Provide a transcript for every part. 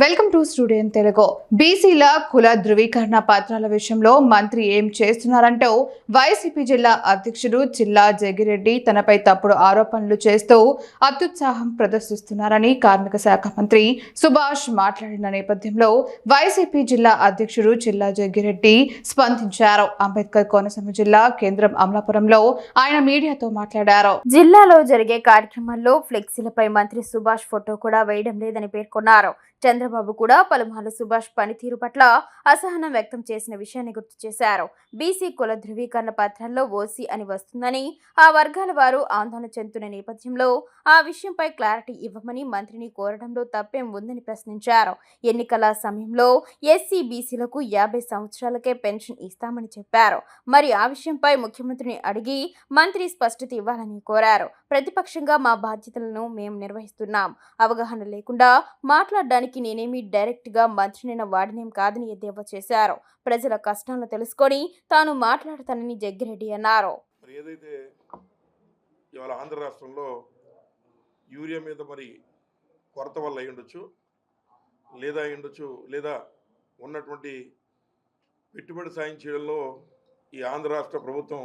Welcome to studio Telugu. బీసీల కుల ధృవీకరణ పత్రాల విషయంలో మంత్రి ఏం చేస్తున్నారంటూ వైసీపీ జిల్లా అధ్యక్షుడు జిల్లా జగిరెడ్డి తనపై తప్పుడు ఆరోపణలు చేస్తూ అత్యుత్సాహం ప్రదర్శిస్తున్నారని కార్మిక శాఖ మంత్రి సుభాష్ మాట్లాడిన నేపథ్యంలో వైసీపీ జిల్లా అధ్యక్షుడు జిల్లా జగిరెడ్డి స్పందించారు. అంబేద్కర్ కోనసీమ జిల్లా కేంద్రం అమలాపురంలో ఆయన మీడియాతో మాట్లాడారు. జిల్లాలో జరిగే కార్యక్రమాల్లో ఫ్లెక్సీలపై మంత్రి సుభాష్ ఫోటో కూడా వేయడం లేదని పేర్కొన్నారు. చంద్రబాబు కూడా పలుమార్లు సుభాష్ పనితీరు పట్ల అసహనం వ్యక్తం చేసిన విషయాన్ని గుర్తు చేశారు. బీసీ కుల ధృవీకరణ పత్రాల్లో ఓసీ అని వస్తుందని ఆ వర్గాల వారు ఆందోళన చెందుతున్న నేపథ్యంలో ఆ విషయంపై క్లారిటీ ఇవ్వమని మంత్రిని కోరడంలో తప్పేం ఉందని ప్రశ్నించారు. ఎన్నికల సమయంలో ఎస్సీ బీసీలకు యాభై సంవత్సరాలకే పెన్షన్ ఇస్తామని చెప్పారు. మరి ఆ విషయంపై ముఖ్యమంత్రిని అడిగి మంత్రి స్పష్టత ఇవ్వాలని కోరారు. ప్రతిపక్షంగా మా బాధ్యతలను మేము నిర్వహిస్తున్నాం. అవగాహన లేకుండా మాట్లాడడానికి నేను నేనేమి డైరెక్ట్గా మంత్రినైన వాడినేం కాదని ఎద్దేవా చేశారు ప్రజల కష్టాలను తెలుసుకొని తాను మాట్లాడతానని జగ్గిరెడ్డి అన్నారు. ఏదైతే ఇవాళ ఆంధ్ర రాష్ట్రంలో యూరియా మీద మరి కొరత వల్ల అయి ఉండొచ్చు లేదా అయి ఉండొచ్చు లేదా ఉన్నటువంటి పెట్టుబడి సాయం చేయడంలో ఈ ఆంధ్ర రాష్ట్ర ప్రభుత్వం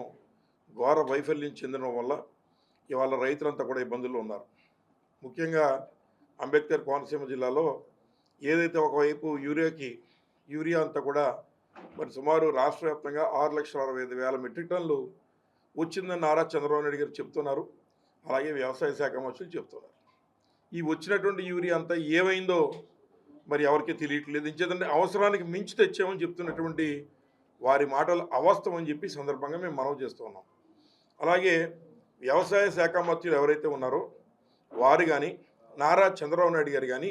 ఘోర వైఫల్యం చెందడం వల్ల ఇవాళ రైతులంతా కూడా ఇబ్బందుల్లో ఉన్నారు. ముఖ్యంగా అంబేద్కర్ కోనసీమ జిల్లాలో ఏదైతే ఒకవైపు యూరియాకి యూరియా అంతా కూడా మరి సుమారు రాష్ట్ర వ్యాప్తంగా ఆరు లక్షల అరవై ఐదు వేల మెట్రిక్ టన్నులు వచ్చిందని నారా చంద్రబాబు నాయుడు గారు చెప్తున్నారు. అలాగే వ్యవసాయ శాఖ మంత్రులు చెప్తున్నారు. ఈ వచ్చినటువంటి యూరియా అంతా ఏమైందో మరి ఎవరికి తెలియట్లేదు. ఇంచేదంటే అవసరానికి మించి తెచ్చామని చెప్తున్నటువంటి వారి మాటలు అవాస్తవం అని చెప్పి సందర్భంగా మేము మనవి చేస్తున్నాం అలాగే వ్యవసాయ శాఖ మంత్రులు ఎవరైతే ఉన్నారో వారు కానీ నారా చంద్రబాబు నాయుడు గారు కానీ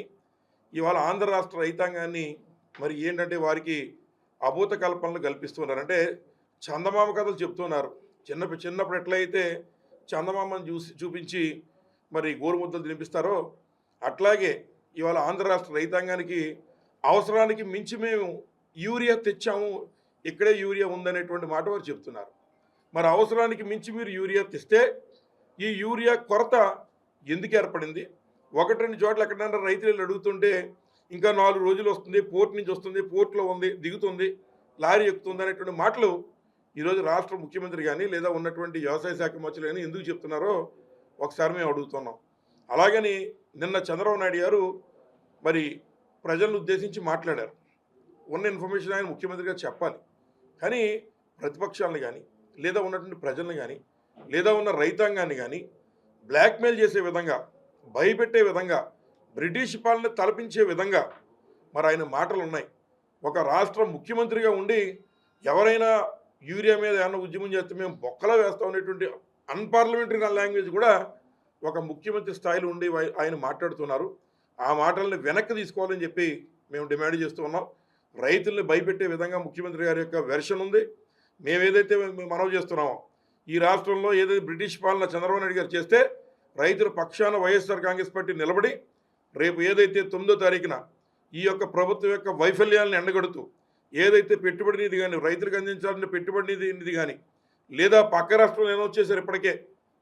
ఇవాళ ఆంధ్ర రాష్ట్ర రైతాంగాన్ని మరి ఏంటంటే వారికి అభూత కల్పనలు కల్పిస్తున్నారు. అంటే చందమామ కథలు చెప్తున్నారు. చిన్న చిన్నప్పుడు ఎట్లయితే చందమామను చూసి చూపించి మరి గోరుముద్దలు తినిపిస్తారో అట్లాగే ఇవాళ ఆంధ్ర రాష్ట్ర రైతాంగానికి అవసరానికి మించి మేము యూరియా తెచ్చాము. ఇక్కడే యూరియా ఉందనేటువంటి మాట వారు చెప్తున్నారు. మరి అవసరానికి మించి మీరు యూరియా తెస్తే ఈ యూరియా కొరత ఎందుకు ఏర్పడింది? ఒకటి రెండు చోట్ల ఎక్కడన్నా రైతులు అడుగుతుంటే ఇంకా నాలుగు రోజులు వస్తుంది పోర్ట్ నుంచి వస్తుంది పోర్ట్లో ఉంది దిగుతుంది లారీ ఎక్కుతుంది అనేటువంటి మాటలు ఈరోజు రాష్ట్ర ముఖ్యమంత్రి కానీ లేదా ఉన్నటువంటి వ్యవసాయ శాఖ మంత్రులు కానీ ఎందుకు చెప్తున్నారో ఒకసారి మేము అడుగుతున్నాం. అలాగని నిన్న చంద్రబాబు నాయుడు గారు మరి ప్రజలను ఉద్దేశించి మాట్లాడారు. ఉన్న ఇన్ఫర్మేషన్ ఆయన ముఖ్యమంత్రిగా చెప్పాలి. కానీ ప్రతిపక్షాలను కానీ లేదా ఉన్నటువంటి ప్రజలను కానీ లేదా ఉన్న రైతాంగాన్ని కానీ బ్లాక్మెయిల్ చేసే విధంగా భయపెట్టే విధంగా బ్రిటిష్ పాలన తలపించే విధంగా మరి ఆయన మాటలు ఉన్నాయి ఒక రాష్ట్ర ముఖ్యమంత్రిగా ఉండి ఎవరైనా యూరియా మీద ఏమైనా ఉద్యమం చేస్తే మేము బొక్కలో వేస్తాం అనేటువంటి అన్పార్లమెంటరీ లాంగ్వేజ్ కూడా ఒక ముఖ్యమంత్రి స్థాయిలో ఉండి ఆయన మాట్లాడుతున్నారు. ఆ మాటల్ని వెనక్కి తీసుకోవాలని చెప్పి మేము డిమాండ్ చేస్తూ ఉన్నాం. రైతుల్ని భయపెట్టే విధంగా ముఖ్యమంత్రి గారి యొక్క వెర్షన్ ఉంది. మేము ఏదైతే మనవి చేస్తున్నామో ఈ రాష్ట్రంలో ఏదైతే బ్రిటిష్ పాలన చంద్రబాబు నాయుడు గారు చేస్తే రైతుల పక్షాన వైఎస్ఆర్ కాంగ్రెస్ పార్టీ నిలబడి రేపు ఏదైతే తొమ్మిదో తారీఖున ఈ యొక్క ప్రభుత్వం యొక్క వైఫల్యాలను ఎండగడుతూ ఏదైతే పెట్టుబడి నిధి కానీ రైతులకు అందించాల్సిన పెట్టుబడి నిధి నిధి కానీ లేదా పక్క రాష్ట్రంలో ఏమో వచ్చేసారు ఇప్పటికే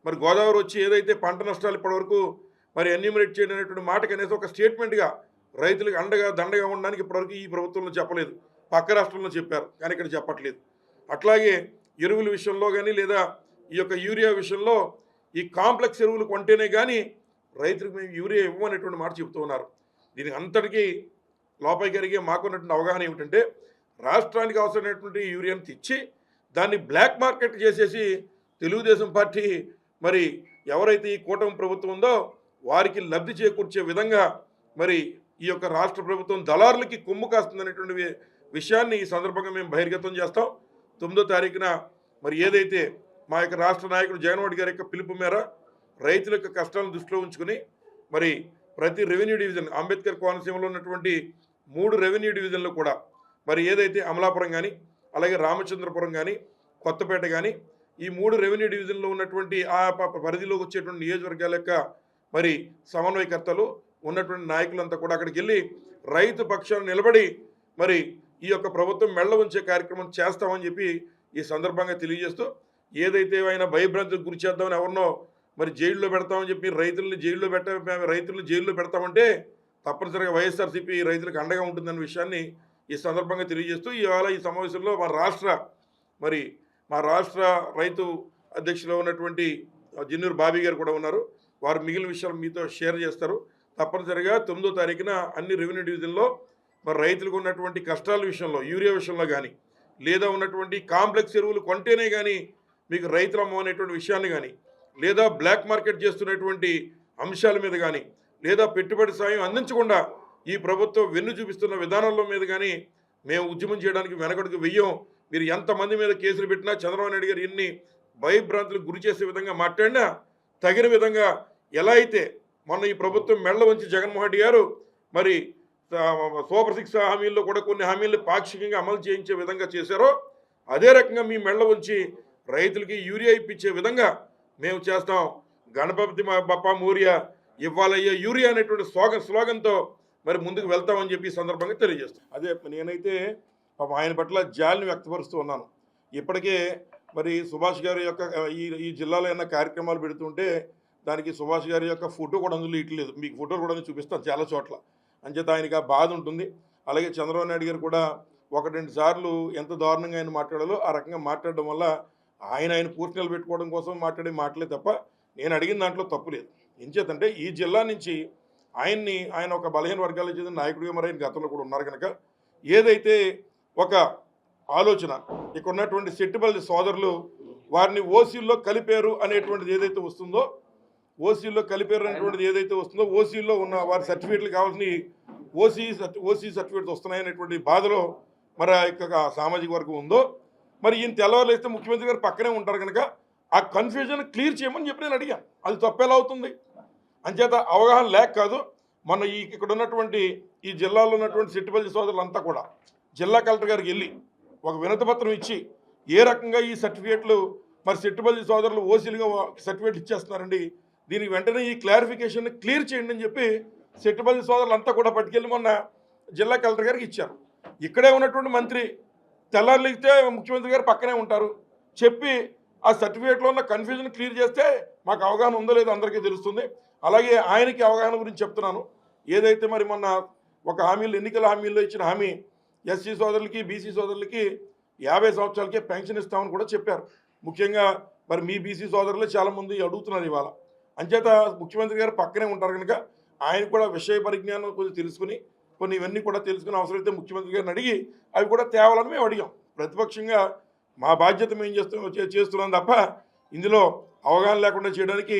మరి గోదావరి వచ్చి ఏదైతే పంట నష్టాలు ఇప్పటివరకు మరి ఎన్యూమినేట్ చేయడం అనేటువంటి మాట కనీసం ఒక స్టేట్మెంట్గా రైతులకు అండగా దండగా ఉండడానికి ఇప్పటివరకు ఈ ప్రభుత్వంలో చెప్పలేదు. పక్క రాష్ట్రంలో చెప్పారు కానీ ఇక్కడ చెప్పట్లేదు. అట్లాగే ఎరువుల విషయంలో కానీ లేదా ఈ యొక్క యూరియా విషయంలో ఈ కాంప్లెక్స్ ఎరువులు కొంటేనే కానీ రైతులకు మేము యూరియా ఇవ్వమనేటువంటి మాట చెబుతూ ఉన్నారు. దీనికి అంతటికీ లోపలి కలిగే మాకున్నటువంటి అవగాహన ఏమిటంటే రాష్ట్రానికి అవసరమైనటువంటి యూరియాను తెచ్చి దాన్ని బ్లాక్ మార్కెట్ చేసేసి తెలుగుదేశం పార్టీ మరి ఎవరైతే ఈ కూటమి ప్రభుత్వం ఉందో వారికి లబ్ధి చేకూర్చే విధంగా మరి ఈ యొక్క రాష్ట్ర ప్రభుత్వం దళారులకి కొమ్ము కాస్తుందనేటువంటి విషయాన్ని ఈ సందర్భంగా మేము బహిర్గతం చేస్తాం. తొమ్మిదో తారీఖున మరి ఏదైతే మా యొక్క రాష్ట్ర నాయకుడు జగన్మోహన్ గారి యొక్క పిలుపు మేర రైతుల యొక్క కష్టాలను దృష్టిలో ఉంచుకుని మరి ప్రతి రెవెన్యూ డివిజన్ అంబేద్కర్ కోనసీమలో ఉన్నటువంటి మూడు రెవెన్యూ డివిజన్లు కూడా మరి ఏదైతే అమలాపురం కానీ అలాగే రామచంద్రపురం కానీ కొత్తపేట కానీ ఈ మూడు రెవెన్యూ డివిజన్లో ఉన్నటువంటి ఆ పరిధిలోకి వచ్చేటువంటి నియోజకవర్గాల యొక్క మరి సమన్వయకర్తలు ఉన్నటువంటి నాయకులంతా కూడా అక్కడికి వెళ్ళి రైతు పక్షాన్ని నిలబడి మరి ఈ యొక్క ప్రభుత్వం మెళ్ళ ఉంచే కార్యక్రమం చేస్తామని చెప్పి ఈ సందర్భంగా తెలియజేస్తూ ఏదైతే ఆయన భయభ్రాంతులకు గురి చేద్దామని ఎవరినో మరి జైల్లో పెడతామని చెప్పి రైతుల్ని జైల్లో పెట్ట రైతులను జైల్లో పెడతామంటే తప్పనిసరిగా వైఎస్ఆర్సీపీ రైతులకు అండగా ఉంటుందన్న విషయాన్ని ఈ సందర్భంగా తెలియజేస్తూ ఇవాళ ఈ సమావేశంలో మా రాష్ట్ర మరి మా రాష్ట్ర రైతు అధ్యక్షులు ఉన్నటువంటి జిన్నూరు బాబీ గారు కూడా ఉన్నారు. వారు మిగిలిన విషయాలు మీతో షేర్ చేస్తారు. తప్పనిసరిగా తొమ్మిదో తారీఖున అన్ని రెవెన్యూ డివిజన్లో మరి రైతులకు ఉన్నటువంటి కష్టాల విషయంలో యూరియా విషయంలో కానీ లేదా ఉన్నటువంటి కాంప్లెక్స్ ఎరువులు కొంటేనే కానీ మీకు రైతులు అనేటువంటి విషయాన్ని కానీ లేదా బ్లాక్ మార్కెట్ చేస్తున్నటువంటి అంశాల మీద కానీ లేదా పెట్టుబడి సాయం అందించకుండా ఈ ప్రభుత్వం వెన్ను చూపిస్తున్న విధానాల మీద కానీ మేము ఉద్యమం చేయడానికి వెనకడుగు వెయ్యం. మీరు ఎంతమంది మీద కేసులు పెట్టినా చంద్రబాబు నాయుడు గారు ఎన్ని భయభ్రాంతులకు గురి చేసే విధంగా మాట్లాడినా తగిన విధంగా ఎలా అయితే మొన్న ఈ ప్రభుత్వం మెళ్ళ వంచి జగన్మోహన్ రెడ్డి గారు మరి సూపర్ సిక్స్ హామీల్లో కూడా కొన్ని హామీలు పాక్షికంగా అమలు చేయించే విధంగా చేశారో అదే రకంగా మీ మెళ్ళ ఉంచి రైతులకి యూరియా ఇప్పించే విధంగా మేము చేస్తాం. గణపతి మా బప్ప మోరియా ఇవ్వాలయ్యే యూరియా అనేటువంటి స్లోగన్ స్లోగన్తో మరి ముందుకు వెళ్తామని చెప్పి ఈ సందర్భంగా తెలియజేస్తాం. అదే నేనైతే పాపం ఆయన పట్ల జాలిని వ్యక్తపరుస్తూ ఉన్నాను. ఇప్పటికే మరి సుభాష్ గారి యొక్క ఈ ఈ జిల్లాలో ఏమైనా కార్యక్రమాలు పెడుతుంటే దానికి సుభాష్ గారి యొక్క ఫోటో కూడా అందులో ఇట్లేదు. మీకు ఫోటో కూడా నేను చూపిస్తాను చాలా చోట్ల. అంచేత ఆయనకి ఆ బాధ ఉంటుంది. అలాగే చంద్రబాబు నాయుడు గారు కూడా ఒకటి రెండు సార్లు ఎంత దారుణంగా ఆయన మాట్లాడాలో ఆ రకంగా మాట్లాడడం వల్ల ఆయన ఆయన పూర్తి నిలబెట్టుకోవడం కోసం మాట్లాడే మాటలే తప్ప నేను అడిగిన దాంట్లో తప్పు లేదు. ఎంచేతంటే ఈ జిల్లా నుంచి ఆయన్ని ఆయన ఒక బలహీన వర్గాలకు చెందిన నాయకుడిగా మరి ఆయన గతంలో కూడా ఉన్నారు కనుక ఏదైతే ఒక ఆలోచన ఇక్కడ ఉన్నటువంటి సెట్టిపల్లి సోదరులు వారిని ఓసీల్లో కలిపారు అనేటువంటిది ఏదైతే వస్తుందో ఓసీల్లో కలిపారు అనేటువంటిది ఏదైతే వస్తుందో ఓసీల్లో ఉన్న వారి సర్టిఫికేట్లు కావాల్సిన ఓసీ ఓసీ సర్టిఫికేట్స్ వస్తున్నాయనేటువంటి బాధలో మరి ఆ యొక్క సామాజిక వర్గం ఉందో మరి ఈయన తెల్లవారులేస్తే ముఖ్యమంత్రి గారు పక్కనే ఉంటారు కనుక ఆ కన్ఫ్యూజన్ క్లియర్ చేయమని చెప్పి నేను అడిగాను అది తప్పేలా అవుతుంది? అంచేత అవగాహన లేక కాదు మన ఈ ఇక్కడ ఉన్నటువంటి ఈ జిల్లాలో ఉన్నటువంటి సిట్టుపల్లి సోదరులంతా కూడా జిల్లా కలెక్టర్ గారికి వెళ్ళి ఒక వినతిపత్రం ఇచ్చి ఏ రకంగా ఈ సర్టిఫికేట్లు మరి సిట్టుపల్లి సోదరులు ఓసీలుగా సర్టిఫికేట్ ఇచ్చేస్తున్నారండి? దీనికి వెంటనే ఈ క్లారిఫికేషన్ క్లియర్ చేయండి అని చెప్పి సిట్టుపల్లి సోదరులు అంతా కూడా పట్టుకెళ్ళి మొన్న జిల్లా కలెక్టర్ గారికి ఇచ్చారు. ఇక్కడే ఉన్నటువంటి మంత్రి తెల్లారులిగితే ముఖ్యమంత్రి గారు పక్కనే ఉంటారు. చెప్పి ఆ సర్టిఫికేట్లో ఉన్న కన్ఫ్యూజన్ క్లియర్ చేస్తే మాకు అవగాహన ఉందో లేదో అందరికీ తెలుస్తుంది. అలాగే ఆయనకి అవగాహన గురించి చెప్తున్నాను. ఏదైతే మరి మొన్న ఒక హామీలు ఎన్నికల హామీల్లో ఇచ్చిన హామీ ఎస్సీ సోదరులకి బీసీ సోదరులకి యాభై సంవత్సరాలకే పెన్షన్ ఇస్తామని కూడా చెప్పారు. ముఖ్యంగా మరి మీ బీసీ సోదరులు చాలామంది అడుగుతున్నారు ఇవాళ. అంచేత ముఖ్యమంత్రి గారు పక్కనే ఉంటారు కనుక ఆయన కూడా విషయ పరిజ్ఞానం కొంచెం తెలుసుకుని కొన్ని ఇవన్నీ కూడా తెలుసుకుని అవసరమైతే ముఖ్యమంత్రి గారిని అడిగి అవి కూడా తేవాలని మేము అడిగాం. ప్రతిపక్షంగా మా బాధ్యత మేము చేస్తున్నాం చేస్తున్నాం తప్ప ఇందులో అవగాహన లేకుండా చేయడానికి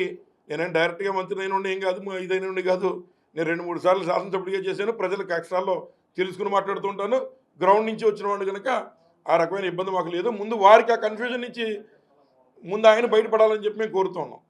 నేనేం డైరెక్ట్గా మంత్రి అయిన ఉండి ఏం కాదు ఇదైన ఉండి కాదు. నేను రెండు మూడు సార్లు శాసనసభ్యుడిగా చేశాను ప్రజలకు కక్షాల్లో తెలుసుకుని మాట్లాడుతుంటాను గ్రౌండ్ నుంచి వచ్చిన వాడు కనుక ఆ రకమైన ఇబ్బంది మాకు లేదు. ముందు వారికి ఆ కన్ఫ్యూజన్ నుంచి ముందు ఆయన బయటపడాలని చెప్పి మేము కోరుతున్నాం